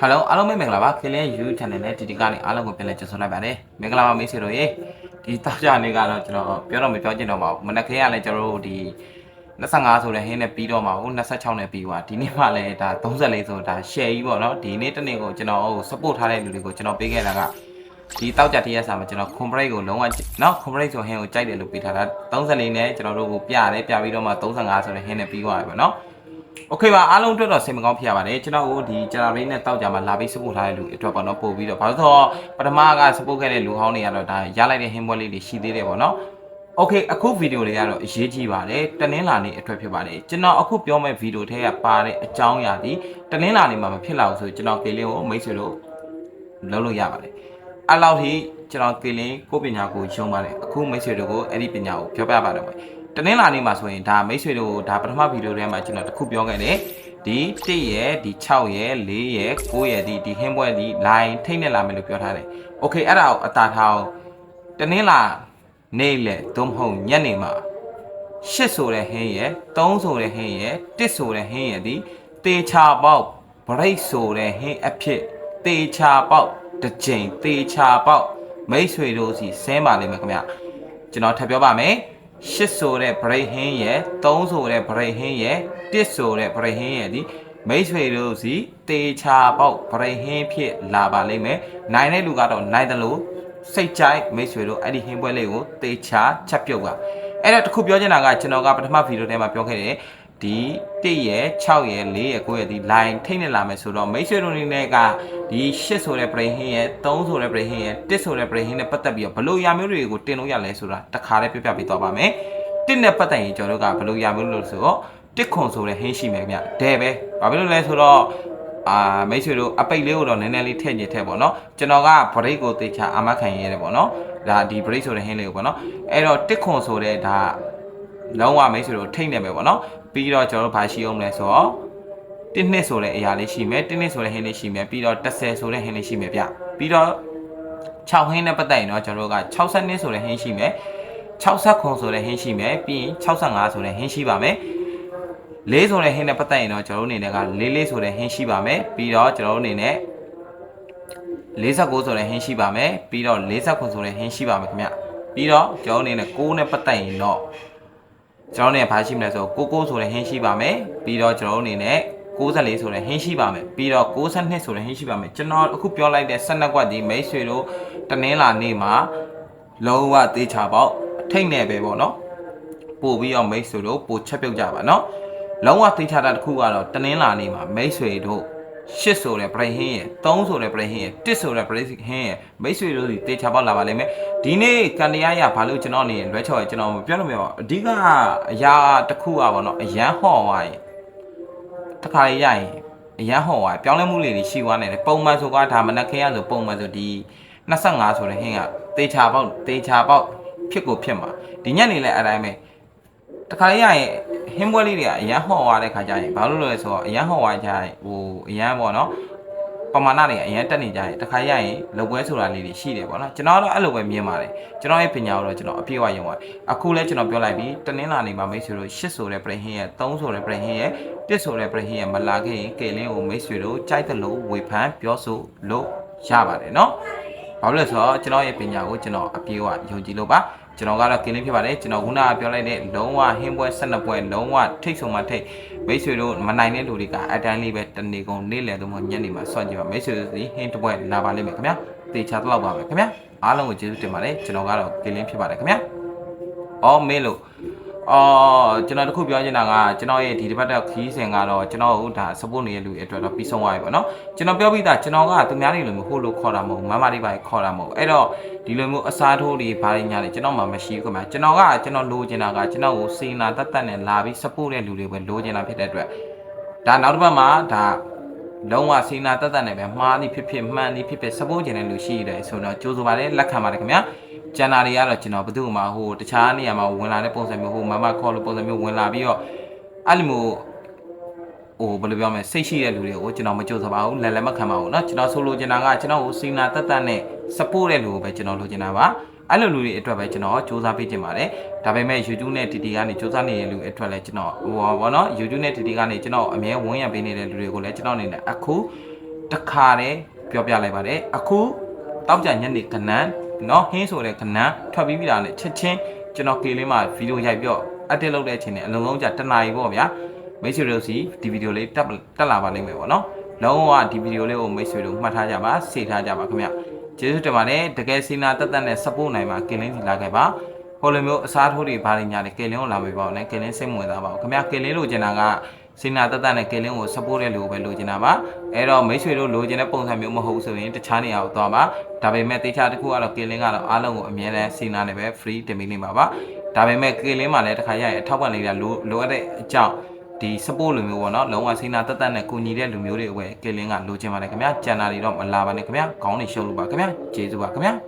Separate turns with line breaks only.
ဟယ်လိုအားလုံးပဲမင်္ဂလာပါခင်ဗျာ YouTube channel နဲ့ဒီဒီကနေအားလုံးကိုပြန်လည်ကြိုဆိုလိုက်ပါတယ်မင်္ဂလာပါမိတ်ဆွေတို့ရေဒီတောက်ကြနေ့ကတော့ကျွန်တော်ပြောတော့မပြောချင်တော့ပါဘူးမနက်ခင်းကလည်းကျွန်တော်တို့ဒီ25ဆိုတဲ့ဟင်းနဲ့ပြီးတော့မှာဘူး26နဲ့ပြီးသွားဒီနေ့မှလည်းဒါ34ဆိုဒါ share ကြီးပေါ့နော်ဒီနေ့တစ်နေ့ကိုကျွန်တော်ဟို support ထားတဲ့လူတွေကိုကျွန်တော်ပေးခဲ့တာကဒီတောက်ကြတရက်စာမှာကျွန်တော် complete ကိုလုံးဝနော် complete ဆိုဟင်းကိုကြိုက်တယ်လို့ပေးထားတာ34နဲ့ကျွန်တော်တို့ကိုပြရတယ်ပြပြီးတော့မှ35ဆိုတဲ့ဟင်းနဲ့ပြီးသွားပြီပေါ့နော် โอเคပါအားလုံးအတွက်တော့စိတ်မကောင်းဖြစ်ရပါတယ်ကျွန်တော်တို့ဒီဂျရာဘင်းနဲ့တောက်ကြမှာလာပြီးစပို့ထားတဲ့လူအတွက်ပေါ့နော်ပို့ပြီးတော့ဘာလို့ဆိုတော့ပထမကစပို့ခဲ့တဲ့လူဟောင်းတွေကတော့ဒါရလိုက်တဲ့ဟင်းပွဲလေးတွေရှိသေးတယ်ပေါ့နော်โอเคအခုဗီဒီယိုလေးကတော့အရေးကြီးပါတယ်တနင်္လာနေ့အတွက်ဖြစ်ပါတယ်ကျွန်တော်အခုပြောမယ့်ဗီဒီယိုထဲကပါတဲ့အကြောင်းအရာဒီတနင်္လာနေ့မှာမဖြစ်လာဘူးဆိုကျွန်တော်ကေလင်းကိုမိတ်ဆွေတို့လုံးလို့ရပါတယ်အဲ့လောက်ထိကျွန်တော်ကေလင်းကိုပညာကိုယုံပါတယ်အခုမိတ်ဆွေတို့ကိုအဲ့ဒီပညာကိုပြောပြပါတော့မယ် တနင်္လာနေ့မှာဆိုရင်ဒါမိတ်ဆွေတို့ဒါပထမဗီဒီယိုထဲမှာကျွန်တော်တခုပြောခဲ့တယ်ဒီ1ရဲ့ဒီ6ရဲ့4ရဲ့9ရဲ့ဒီဒီဟင်းပွဲဒီ line ထိတ်နေလာမယ်လို့ပြောထားတယ်။ Okay အဲ့ဒါကိုအတာထားအောင်တနင်္လာနေ့လေသို့မဟုတ်ညနေမှာ8ဆိုတဲ့ဟင်းရဲ့3ဆိုတဲ့ဟင်းရဲ့1ဆိုတဲ့ဟင်းရဲ့ဒီတေချာပေါက် break ဆိုတဲ့ဟင်းအဖြစ်တေချာပေါက်တစ်ချိန်တေချာပေါက်မိတ်ဆွေတို့စီဆင်းပါလိမ့်မယ်ခင်ဗျ။ကျွန်တော်ထပ်ပြောပါမယ်။ ရှစ်ဆိုတဲ့ break ဟင်းရဲ့3ဆိုတဲ့ break ဟင်းရဲ့1ဆိုတဲ့ break ဟင်းရဲ့ဒီမိတ်ဆွေတို့စီတေချာပေါက် break ဟင်းဖြစ်လာပါလိမ့်မယ်။နိုင်တဲ့လူကတော့နိုင်တယ်လို့စိတ်ကြိုက်မိတ်ဆွေတို့အဲ့ဒီဟင်းပွဲလေးကိုတေချာချက်ပြုတ်ပါ။အဲ့တော့တခုပြောချင်တာကကျွန်တော်ကပထမဗီဒီယိုထဲမှာပြောခဲ့တယ် ဒီ1ရဲ့6ရဲ့4ရဲ့9ရဲ့ဒီ line ထိနေလာမယ်ဆိုတော့မိတ်ဆွေတို့အနေနဲ့ကဒီ8ဆိုတဲ့ brain ဟင်းရဲ့3ဆိုတဲ့ brain ဟင်းရဲ့1ဆိုတဲ့ brain ဟင်းနဲ့ပတ်သက်ပြီးတော့ဘလို့ရာမျိုးတွေကိုတင်လို့ရလဲဆိုတာတခါလေးပြပြပေးသွားပါမယ်1နဲ့ပတ်သက်ရင်ကျွန်တော်တို့ကဘလို့ရာမျိုးလို့ဆိုတော့1ခွန်ဆိုတဲ့ဟင်းရှိမယ်ခင်ဗျဒဲပဲဘာဖြစ်လို့လဲဆိုတော့အာမိတ်ဆွေတို့အပိတ်လေးကိုတော့နည်းနည်းလေးထည့်ညစ်ထည့်ပေါ့နော်ကျွန်တော်က break ကိုတေချာအာမခံရတယ်ပေါ့နော်ဒါဒီ break ဆိုတဲ့ဟင်းလေးကိုပေါ့နော်အဲ့တော့1ခွန်ဆိုတဲ့ဒါလုံးဝမိတ်ဆွေတို့ထိတ်နေပဲပေါ့နော် ပြီးတော့ကျွန်တော်တို့ဘာရှိအောင်လဲဆိုတော့1နှစ်ဆိုတဲ့အရာလေးရှိမယ်1နှစ်ဆိုတဲ့ဟင်းလေးရှိမယ်ပြီးတော့30ဆိုတဲ့ဟင်းလေးရှိမယ်ဗျပြီးတော့6ဟင်းနဲ့ပတ်သက်ရင်တော့ကျွန်တော်တို့က60နှစ်ဆိုတဲ့ဟင်းရှိမယ်60ခွန်ဆိုတဲ့ဟင်းရှိမယ်ပြီးရင်65ဆိုတဲ့ဟင်းရှိပါမယ်လေးဆိုတဲ့ဟင်းနဲ့ပတ်သက်ရင်တော့ကျွန်တော်တို့အနေနဲ့ကလေးလေးဆိုတဲ့ဟင်းရှိပါမယ်ပြီးတော့ကျွန်တော်တို့အနေနဲ့49ဆိုတဲ့ဟင်းရှိပါမယ်ပြီးတော့49ဆိုတဲ့ဟင်းရှိပါမယ်ခင်ဗျပြီးတော့ကျွန်တော်တို့အနေနဲ့6နဲ့ပတ်သက်ရင်တော့ ကျွန်တော်တို့ ਨੇ ဘာရှိမလဲဆိုကိုကိုဆိုတဲ့ဟင်းရှိပါမယ်ပြီးတော့ကျွန်တော်တို့အနေနဲ့64ဆိုတဲ့ဟင်းရှိပါမယ်ပြီးတော့62ဆိုတဲ့ဟင်းရှိပါမယ်ကျွန်တော်အခုပြောလိုက်တဲ့12ကွက်ဒီမိတ်ဆွေတို့တနင်္လာနေ့မှာလုံးဝတေးချပေါက်ထိတ်နေပဲပေါ့နော်ပို့ပြီးတော့မိတ်ဆွေတို့ပို့ချက်ပြုတ်ကြပါနော်လုံးဝတေးချတာတစ်ခုကတော့တနင်္လာနေ့မှာမိတ်ဆွေတို့ ရှစ်ဆိုတဲ့ brain ဟင်းရဲ့3ဆိုတဲ့ brain ဟင်းရဲ့1ဆိုတဲ့ brain ဟင်းရဲ့မိတ်ဆွေတို့ဒီတေချာပေါက်လာပါလိမ့်မယ်ဒီနေ့ကန်တရားရဘာလို့ကျွန်တော်အနေနဲ့လွဲချော်ရကျွန်တော်မပြောလို့မရပါဘူးအဓိကအရာတစ်ခုอ่ะဗောနော်အရန်ဟော့သွားရင်တစ်ခါလေးရရင်အရန်ဟော့သွားပြောင်းလဲမှုလေးတွေရှိသွားနေတယ်ပုံမှန်ဆိုကဒါမနက်ခင်းရဆိုပုံမှန်ဆိုဒီ25ဆိုတဲ့ဟင်းကတေချာပေါက်တေချာပေါက်ဖြစ်ကိုဖြစ်မှာဒီညနေလဲအတိုင်းပဲ တခါလေးရရင်ဟင်းပွဲလေးတွေကအရန်ဟော့သွားတဲ့ခါကျရင်ဘာလို့လဲဆိုတော့အရန်ဟော့သွားကြရင်ဟိုအရန်ပေါ့နော်ပမာဏတွေကအရန်တက်နေကြရင်တခါရရင်လုပ်ပွဲဆိုတာလေးတွေရှိတယ်ပေါ့နော်ကျွန်တော်တော့အဲ့လိုပဲမြင်ပါတယ်ကျွန်တော်ရဲ့ပညာကိုတော့ကျွန်တော်အပြည့်အဝယုံပါတယ်အခုလဲကျွန်တော်ပြောလိုက်ပြီတနင်္လာနေ့မှာမိတ်ဆွေတို့8ဆိုတဲ့ brain ဟင်းရဲ့3ဆိုတဲ့ brain ဟင်းရဲ့1ဆိုတဲ့ brain ဟင်းရဲ့မလာခဲ့ရင်ကေလင်းကိုမိတ်ဆွေတို့ကြိုက်တယ်လို့ဝေဖန်ပြောဆိုလို့ရပါတယ်နော် ဘာလို့လဲဆိုတော့ကျွန်တော်ရဲ့ပညာကိုကျွန်တော်အပြေးအဝယုံကြည်လို့ပါကျွန်တော်ကတော့ကင်းလေးဖြစ်ပါတယ်ကျွန်တော်ခုနကပြောလိုက်တဲ့လုံးဝဟင်းပွဲ12ပွဲလုံးဝထိတ်ဆုံမှထိတ်မိတ်ဆွေတို့မနိုင်တဲ့လူတွေကအတိုင်းလေးပဲတနေကုန်နေ့လယ်သို့မဟုတ်ညနေမှာစောင့်ကြည့်ပါမိတ်ဆွေတို့ဒီဟင်းတစ်ပွဲလာပါလိမ့်မယ်ခင်ဗျာတေချာတော့ပါမယ်ခင်ဗျာအားလုံးကိုကျေးဇူးတင်ပါတယ်ကျွန်တော်ကတော့ကင်းလေးဖြစ်ပါတယ်ခင်ဗျာအော်မေးလို့ အော်ကျွန်တော်တခုပြောချင်တာကကျွန်တော်ရဲ့ဒီတစ်ပတ်တဲ့ခီးစဉ်ကတော့ကျွန်တော်တို့ဒါ support နေတဲ့လူတွေအတွက်တော့ပြီးဆုံးသွားပြီပေါ့နော်ကျွန်တော်ပြောပြီးသားကျွန်တော်ကသူများတွေလိုမျိုးဟိုလိုခေါ်တာမဟုတ်မမတွေပါခေါ်တာမဟုတ်အဲ့တော့ဒီလိုမျိုးအစားထိုးတွေဘာတွေညာတွေကျွန်တော်မှမရှိဘူးခင်ဗျာကျွန်တော်ကကျွန်တော်လိုချင်တာကကျွန်တော်ကိုစေနာတတ်တတ်နဲ့လာပြီး support တဲ့လူတွေပဲလိုချင်တာဖြစ်တဲ့အတွက်ဒါနောက်တစ်ပတ်မှာဒါလုံးဝစေနာတတ်တတ်နဲ့ပဲမှားသည်ဖြစ်ဖြစ်မှန်သည်ဖြစ်ဖြစ် support ချင်တဲ့လူရှိတယ်ဆိုတော့ကြိုးစားပါတယ်လက်ခံပါတယ်ခင်ဗျာ ကျန်တာတွေကတော့ကျွန်တော်ဘယ်သူမှဟိုတခြားနေရာမှာဝင်လာတဲ့ပုံစံမျိုးဟိုမမခေါ်လို့ပုံစံမျိုးဝင်လာပြီးတော့အဲ့လိုမျိုးဟိုဘယ်လိုပြောမလဲစိတ်ရှိတဲ့လူတွေကိုကျွန်တော်မကြိုးစားပါဘူးလက်လက်မခံပါဘူးเนาะကျွန်တော်ဆိုလိုချင်တာကကျွန်တော်ကိုစီနာတက်တက်နဲ့ support တဲ့လူကိုပဲကျွန်တော်လိုချင်တာပါအဲ့လိုလူတွေအတွက်ပဲကျွန်တော်စူးစမ်းပေးချင်ပါတယ်ဒါပေမဲ့ YouTube နဲ့ TT ကနေစူးစမ်းနေတဲ့လူအတွက်လည်းကျွန်တော်ဟိုပါဘောနော် YouTube နဲ့ TT ကနေကျွန်တော်အမြဲဝန်းရံပေးနေတဲ့လူတွေကိုလည်းကျွန်တော်အနေနဲ့အခု တခါတည်းပြောပြလိုက်ပါတယ်အခုတောက်ကြညနေခဏ နော်ဟင်းဆိုတဲ့ခဏထွက်ပြီးပြီလားနဲ့ချက်ချင်းကျွန်တော်ကလေးလေးမှဗီဒီယိုရိုက်ပြီးတော့အက်တစ်လုပ်တဲ့အချိန်နဲ့အလုံးလုံးကြာတနာရီပေါ့ဗျာမိတ်ဆွေတို့စီဒီဗီဒီယိုလေးတက်တက်လာပါလိမ့်မယ်ပေါ့နော်လုံးဝဒီဗီဒီယိုလေးကိုမိတ်ဆွေတို့မှတ်ထားကြပါစေထားကြပါခင်ဗျကျေးဇူးတင်ပါတယ်တကယ်စီနာတက်တက်နဲ့ support နိုင်ပါကင်လင်းစီလာခဲ့ပါဟိုလိုမျိုးအစားထိုးတွေဘာတွေညာတွေကင်လင်းကိုလာမေးပါအောင်နဲ့ကင်လင်းစိတ်ဝင်စားပါအောင်ခင်ဗျကင်လင်းလိုချင်တာက စင်နာတက်တက်နဲ့ကယ်လင်းကို support တဲ့လူကိုပဲလိုချင်တာပါအဲ့တော့မိတ်ဆွေတို့လိုချင်တဲ့ပုံစံမျိုးမဟုတ်ဘူးဆိုရင်တခြားနေရာကိုသွားပါဒါပေမဲ့တေချာတစ်ခုကတော့ကယ်လင်းကတော့အားလုံးကိုအမြဲတမ်းစင်နာနဲ့ပဲ free တင်ပေးနေပါပါဒါပေမဲ့ကယ်လင်းမှာလည်းတစ်ခါရရင်အထောက်ပံ့လေးတာလိုလိုအပ်တဲ့အကြောင်းဒီ support လူမျိုးပေါ့နော်လုံးဝစင်နာတက်တက်နဲ့ကူညီတဲ့လူမျိုးတွေပဲကယ်လင်းကလိုချင်ပါတယ်ခင်ဗျာကျန်တာတွေတော့မလာပါနဲ့ခင်ဗျာခေါင်းတွေရှုပ်လို့ပါခင်ဗျာကျေးဇူးပါခင်ဗျာ